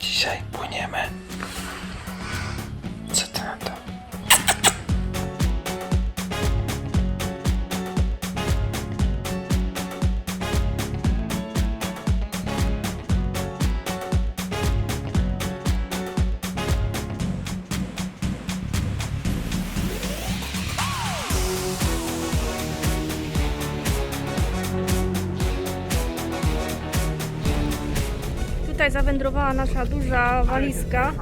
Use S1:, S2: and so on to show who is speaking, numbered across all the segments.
S1: Dzisiaj płyniemy.
S2: Tutaj zawędrowała nasza duża walizka.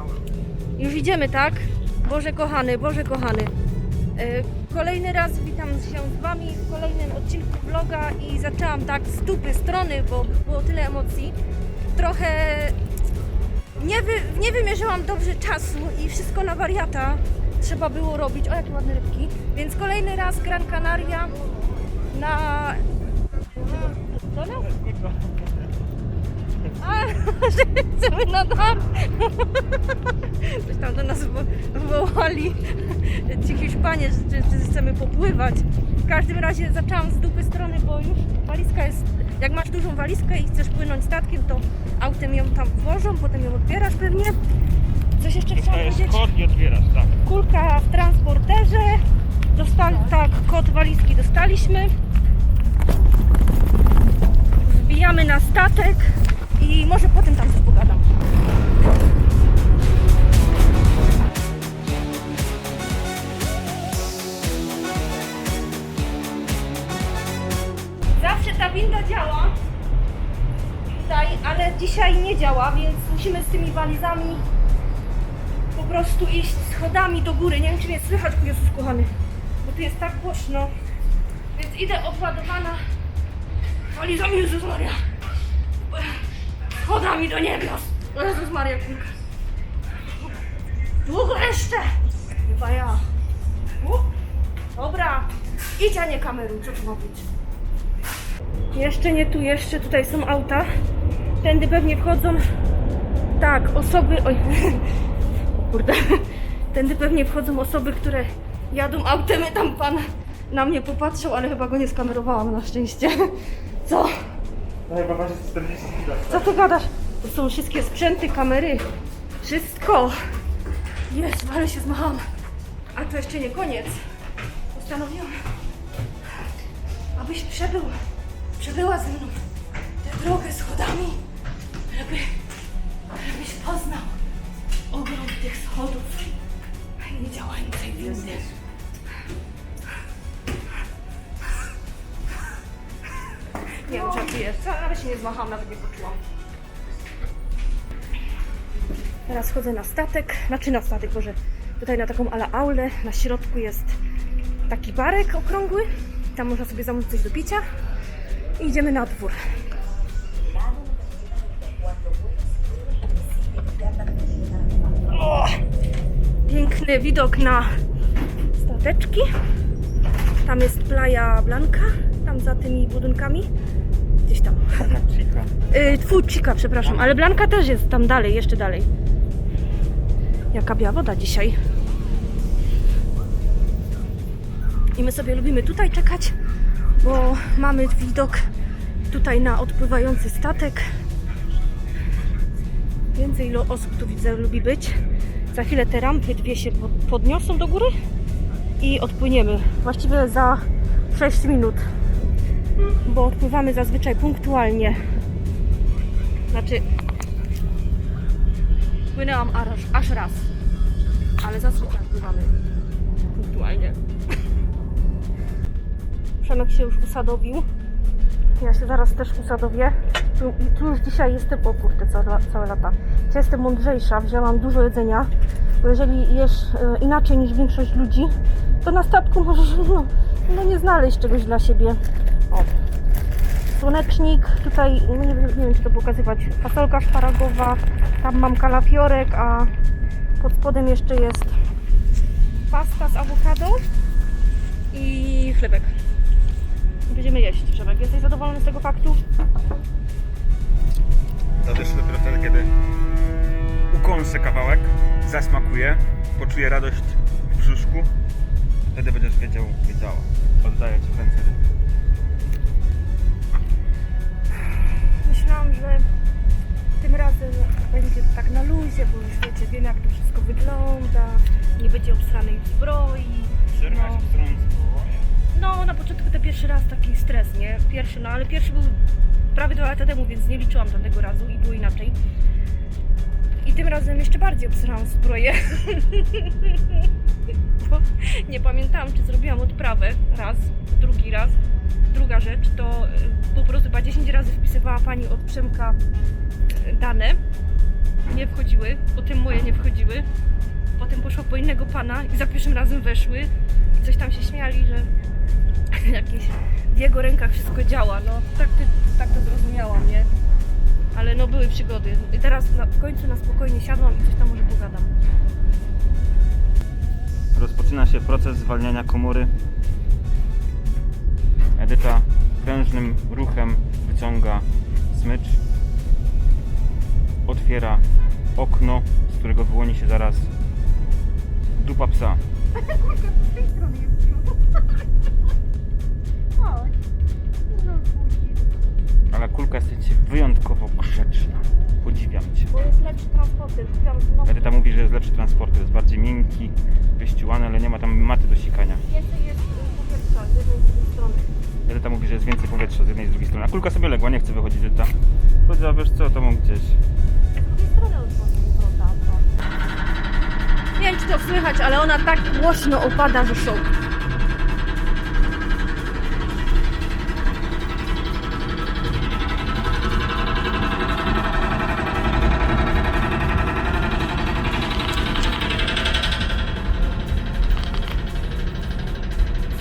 S2: Już idziemy, tak? Boże kochany, Boże kochany. E, Kolejny raz witam się z Wami w kolejnym odcinku vloga i zaczęłam tak z dupy strony, bo było tyle emocji. Trochę nie, wy, nie wymierzyłam dobrze czasu i wszystko na wariata trzeba było robić. O, jakie ładne rybki. Więc kolejny raz Gran Canaria na... Nas? A, że chcemy na dam. Coś tam do nas wo- wołali ci Hiszpanie, że, że chcemy popływać. W każdym razie zaczęłam z dupy strony, bo już walizka jest, jak masz dużą walizkę i chcesz płynąć statkiem, to autem ją tam włożą, potem ją odbierasz pewnie. Coś jeszcze chciałam
S3: Dostajesz
S2: powiedzieć?
S3: kod i otwierasz, tak.
S2: kulka w transporterze. Dostali, tak, kod walizki dostaliśmy. Wbijamy na statek i może potem tam coś pogadam. Zawsze ta winda działa tutaj, ale dzisiaj nie działa, więc musimy z tymi walizami po prostu iść schodami do góry. Nie wiem, czy mnie słychać, Jezus kochany, bo tu jest tak głośno. Więc idę obładowana walizami Jezus Maria. Schodami do niebios. O Jezus Maria, kurka. Długo jeszcze. Chyba ja. U, Dobra. Idź, a nie kameru. Co tu ma być? Jeszcze nie tu, jeszcze tutaj są auta. Tędy pewnie wchodzą tak, osoby. Oj, kurde. Tędy pewnie wchodzą osoby, które jadą autem. Tam pan na mnie popatrzył, ale chyba go nie skamerowałam na szczęście. Co?
S3: No chyba waży 40 kg.
S2: Co ty gadasz? To są wszystkie sprzęty, kamery. Wszystko. Jest, ale się zmachałam. A to jeszcze nie koniec. Postanowiłam, abyś przebył, przebyła ze mną tę drogę schodami, żeby, żebyś poznał ogrom tych schodów i niedziałającej windy. Co, Nawet się nie zmachałam, nawet nie poczułam. Teraz chodzę na statek, znaczy na statek, może tutaj na taką ala aulę. Na środku jest taki barek okrągły. Tam można sobie zamówić coś do picia. I idziemy na dwór. O! Piękny widok na stateczki. Tam jest Playa Blanca, tam za tymi budynkami.
S3: Chica.
S2: Yy, Tfu, Chica, przepraszam, ale Blanka też jest tam dalej, jeszcze dalej. Jaka biała woda dzisiaj. I my sobie lubimy tutaj czekać, bo mamy widok tutaj na odpływający statek. Więcej osób tu widzę lubi być. Za chwilę te rampy dwie się pod- podniosą do góry i odpłyniemy. Właściwie za 6 minut, bo odpływamy zazwyczaj punktualnie. Znaczy, płynęłam aż, aż raz, ale zazwyczaj pływamy punktualnie. Przemek się już usadowił. Ja się zaraz też usadowię. Tu, tu już dzisiaj jestem, o kurde, całe, całe lata. Dzisiaj jestem mądrzejsza, wzięłam dużo jedzenia, bo jeżeli jesz e, inaczej niż większość ludzi, to na statku możesz no, no nie znaleźć czegoś dla siebie. O. Słonecznik, tutaj no nie, wiem- nie wiem czy to pokazywać, fasolka szparagowa, tam mam kalafiorek, a pod spodem jeszcze jest pasta z awokado i chlebek. Będziemy jeść, Przemek. Jesteś zadowolony z tego faktu?
S3: To też dopiero wtedy, kiedy ukąsę kawałek, zasmakuję, poczuję radość w brzuszku, wtedy będziesz wiedział, wiedziała. Oddaję ci w ręce
S2: myślałam, że tym razem będzie tak na luzie, bo już wiecie, wiem jak to wszystko wygląda, nie będzie obsranej zbroi.
S3: Przerwać
S2: no.
S3: obsraną?
S2: No, na początku to pierwszy raz taki stres, nie? Pierwszy, no ale pierwszy był prawie dwa lata temu, więc nie liczyłam tamtego razu i było inaczej. Tym razem jeszcze bardziej obsrałam zbroję. Bo nie pamiętałam, czy zrobiłam odprawę raz, drugi raz. Druga rzecz to y, po prostu chyba 10 razy wpisywała pani od Przemka y, dane. Nie wchodziły, potem moje nie wchodziły. Potem poszło po innego pana i za pierwszym razem weszły. I coś tam się śmiali, że jakieś w jego rękach wszystko działa. No tak, tak to zrozumiałam, nie? Ale no były przygody. I teraz na, w końcu na spokojnie siadłam i coś tam może pogadam.
S3: Rozpoczyna się proces zwalniania komory. Edyta prężnym ruchem wyciąga smycz. Otwiera okno, z którego wyłoni się zaraz dupa psa. Ale kulka jesteście wyjątkowo grzeczna. Podziwiam cię.
S2: Bo jest lepszy transporter. Kupiłam znowu.
S3: Edyta mówi, że jest lepszy transporter, jest bardziej miękki, wyściułany, ale nie ma tam maty do sikania.
S2: Więcej jest y, powietrza z jednej i z drugiej strony.
S3: Edyta mówi, że jest więcej powietrza z jednej i z drugiej strony. A kulka sobie legła, nie chce wychodzić Edyta. Powiedziała, wiesz co, to mam gdzieś.
S2: Z drugiej strony otworzył wrota. Nie wiem, czy to słychać, ale ona tak głośno opada, że szok.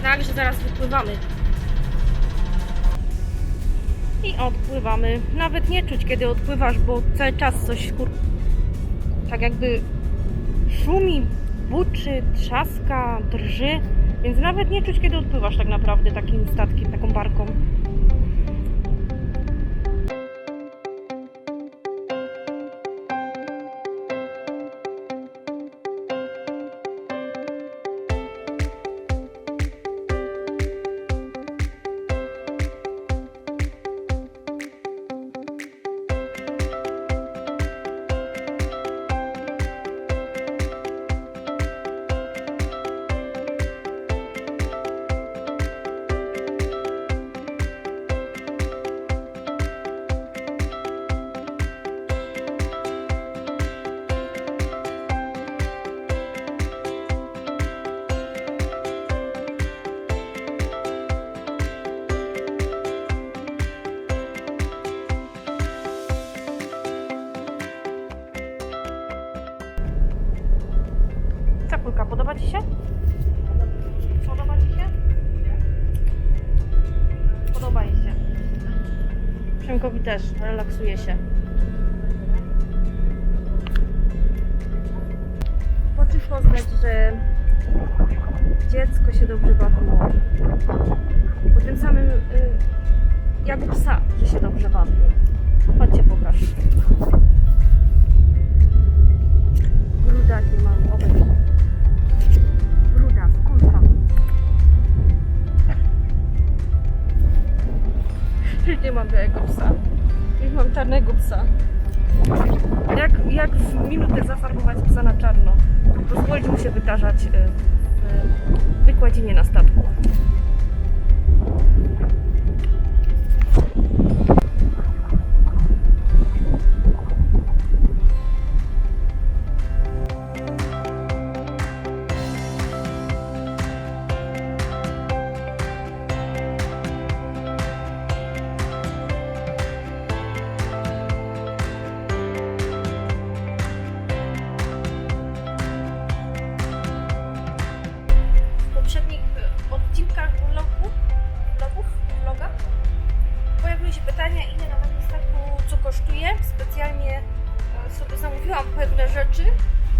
S2: Znak, że zaraz wypływamy. I odpływamy. Nawet nie czuć, kiedy odpływasz, bo cały czas coś kur... tak jakby szumi, buczy, trzaska, drży. Więc nawet nie czuć, kiedy odpływasz tak naprawdę takim statkiem, taką barką. Ci się? Podoba Ci się? Podoba jej się. Przemkowi też, relaksuje się. Poczuć poznać, że dziecko się dobrze bawiło. Po tym samym, y, jak psa, że się dobrze bawił. Chodźcie, pokaż. Brudaki mam, obejrz. Już nie mam białego psa. Już mam czarnego psa. Jak, jak w minutę zafarbować psa na czarno? Pozwolić mu się wytarzać y, w wykładzinie na statku. Pewne rzeczy,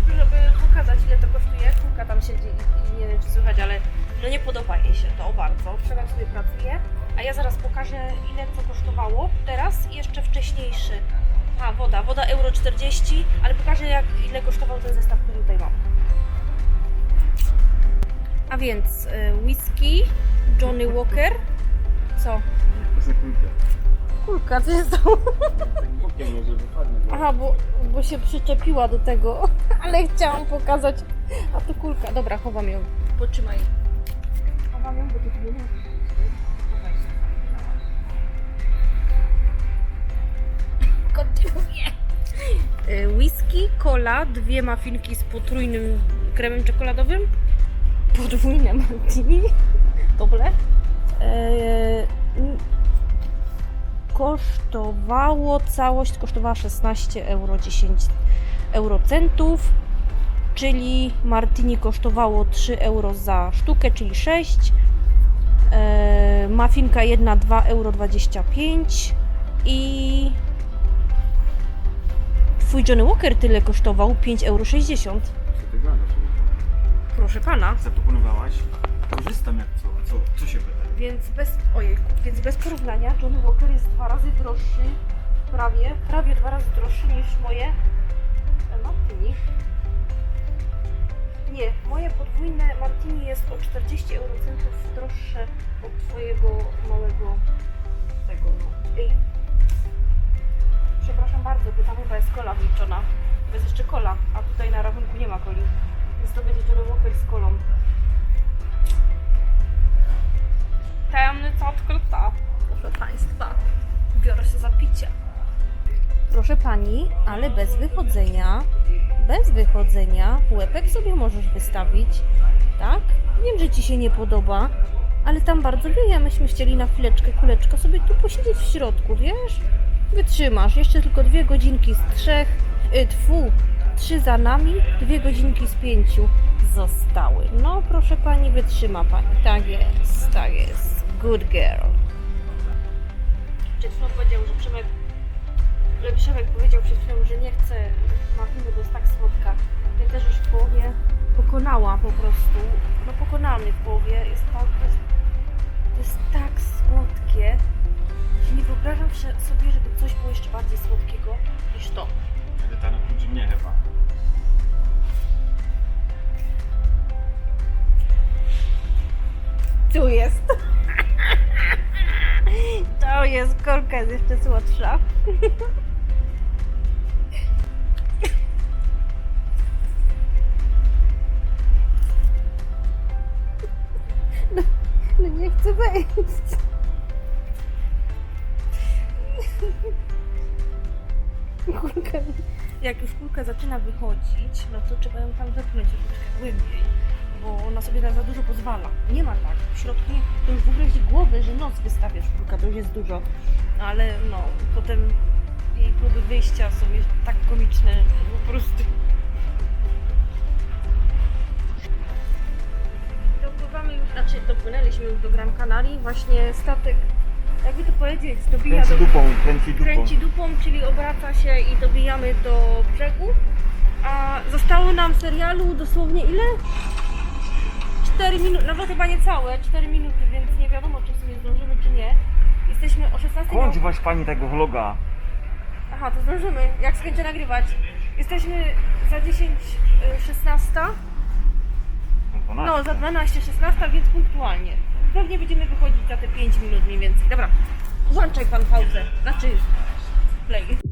S2: żeby pokazać ile to kosztuje. Kulka tam siedzi i, i nie wiem czy słychać, ale no nie podoba jej się to bardzo. Przemek sobie pracuje, a ja zaraz pokażę ile co kosztowało teraz i jeszcze wcześniejszy. A, woda, woda euro 40, ale pokażę jak, ile kosztował ten zestaw, który tutaj mam. A więc y, whisky, Johnny Walker. Co? Kulka, co się stało? Aha, bo, bo się przyczepiła do tego, ale chciałam pokazać A to kulka. Dobra, chowam ją. Potrzymaj. Chowam ją, bo to tu nie. Kontynuuję. Y, Whisky, cola, dwie mafinki z potrójnym kremem czekoladowym, podwójne martini, dobre. Eee, kosztowało, całość kosztowała 16 euro 10 eurocentów, czyli martini kosztowało 3 euro za sztukę, czyli 6. Eee, mafinka jedna 2 euro 25 i Twój Johnny Walker tyle kosztował 5,60 euro. Proszę pana.
S3: Zaproponowałaś? Korzystam jak co? Co, co się wydaje?
S2: Więc bez, ojej, więc bez porównania Johnny Walker jest dwa razy droższy, prawie, prawie dwa razy droższy niż moje e, martini. Nie, moje podwójne martini jest o 40 eurocentów droższe od twojego małego tego, no. Ej. Przepraszam bardzo, bo tam chyba jest kola wliczona. To jest jeszcze kola, a tutaj na rachunku nie ma coli. Więc to będzie Johnny Walker z kolą. Odkryta. Proszę Państwa, biorę się za picie. Proszę Pani, ale bez wychodzenia, bez wychodzenia, łepek sobie możesz wystawić, tak? Wiem, że Ci się nie podoba, ale tam bardzo wieje. Myśmy chcieli na chwileczkę, kuleczko sobie tu posiedzieć w środku, wiesz? Wytrzymasz. Jeszcze tylko dwie godzinki z trzech, y, tfu, trzy za nami, dwie godzinki z pięciu zostały. No, proszę Pani, wytrzyma Pani. Tak jest, tak jest. Good girl. Przed chwilą powiedział, że Przemek, Przemek powiedział przed chwilą, że nie chce mafiny, bo jest tak słodka. Ja też już w połowie pokonała po prostu. No pokonała mnie w połowie. Jest tak, jest, jest tak słodkie, że nie wyobrażam sobie, żeby jest kolka jest jeszcze słodsza. No, no nie chcę wejść. Kulka, jak już kulka zaczyna wychodzić, no to trzeba ją tam wepchnąć troszeczkę głębiej bo ona sobie na za dużo pozwala. Nie ma tak. W środku to już w ogóle z głowy, że nos wystawiasz kulka, to już jest dużo. No ale no, potem jej próby wyjścia są tak komiczne, po prostu. Dopływamy już, znaczy dopłynęliśmy już do Gran Canaria, właśnie statek, jakby to powiedzieć, dobija
S3: Kręci
S2: do
S3: dupą, kręci dupą.
S2: kręci dupą, czyli obraca się i dobijamy do brzegu. A zostało nam serialu dosłownie ile? 4 minuty, nawet chyba nie całe, 4 minuty, więc nie wiadomo czy w sumie zdążymy czy nie. Jesteśmy o 16.
S3: Kończ waś pani tego vloga.
S2: Aha, to zdążymy, jak skończę nagrywać. Jesteśmy za 10, y, 16. No, za 12, 16, więc punktualnie. Pewnie będziemy wychodzić za te 5 minut mniej więcej. Dobra, włączaj pan pauzę. Znaczy, play.